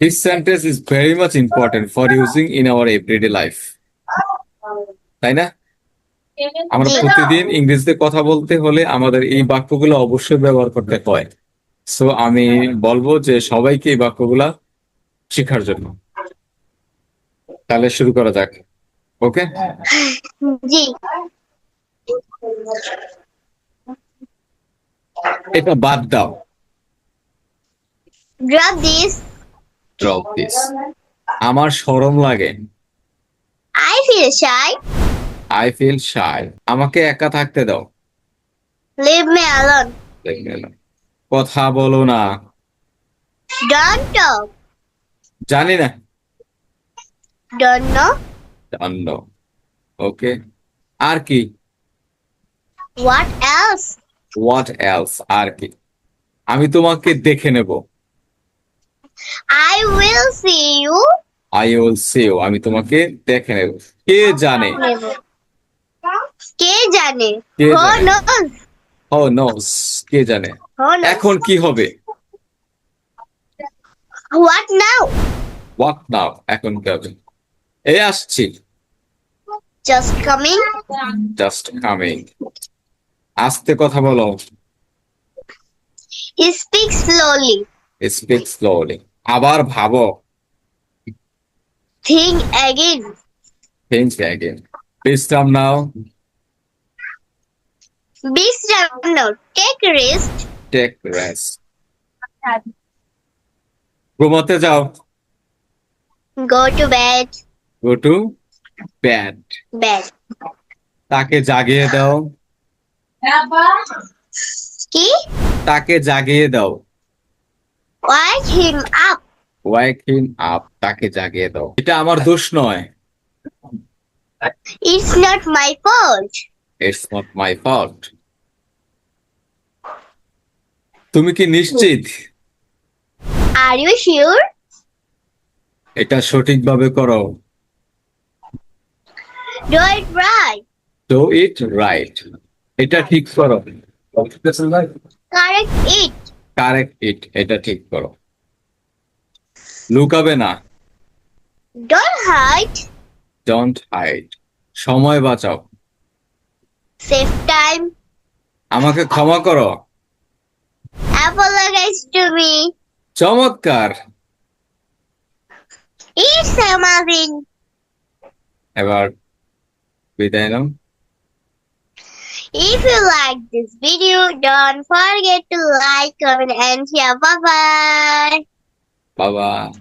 This sentence is very much important for using in our everyday life. তাই না? আমরা প্রতিদিন ইংরেজিতে কথা বলতে হলে আমাদের এই বাক্যগুলো অবশ্যই ব্যবহার করতে হয়। সো আমি বলব যে সবাইকে এই বাক্যগুলা শেখার জন্য। তাহলে শুরু করা যাক। ওকে? জি। এটা বাদ দাও। Drop this ড্রপ দিস আমার শরম লাগে। I feel shy. I feel shy আমাকে একা থাকতে দাও। Leave me alone. কথা বলো না। Don't talk. জানি না। Don't know. জানলো ওকে আর কি? What else? হোয়াট এলস আর কি? আমি তোমাকে দেখে নেব। I will see you. I will see you আমি তোমাকে দেখে নেব। কে জানে? কে জানে? জানে? knows? ও নোস কে জানে? এখন কি হবে? What now? হোয়াট নাও এখন কি হবে? এই আসছি। Just coming? জাস্ট কামিং আস্তে কথা বলো। Speak slowly. স্পিক স্লোলি আবার ভাবো। Think again. থিঙ্ক অ্যাগেন বিশ্রাম নাও strong now. Take rest. Take rest ঘুমাতে যাও। Go to bed. Go to bed bed. তাকে জাগিয়ে দাও। কি তাকে জাগিয়ে দাও। Him up. Wake him up তাকে জাগিয়ে দাও। এটা আমার দোষ নয়। It's not my fault. It's not my fault তুমি কি নিশ্চিত? Are you sure? এটা সঠিকভাবে করো। Do it right. Do it right এটা ঠিক করো। কারেক্ট ইট এটা ঠিক করো। লুকাবে না don't hide ডোন্ট হাইড সময় বাঁচাও save time আমাকে ক্ষমা করো apologize to me চমৎকার it's amazing এবার বিদায় নাও if you like this video don't forget to like comment and share bye bye 爸爸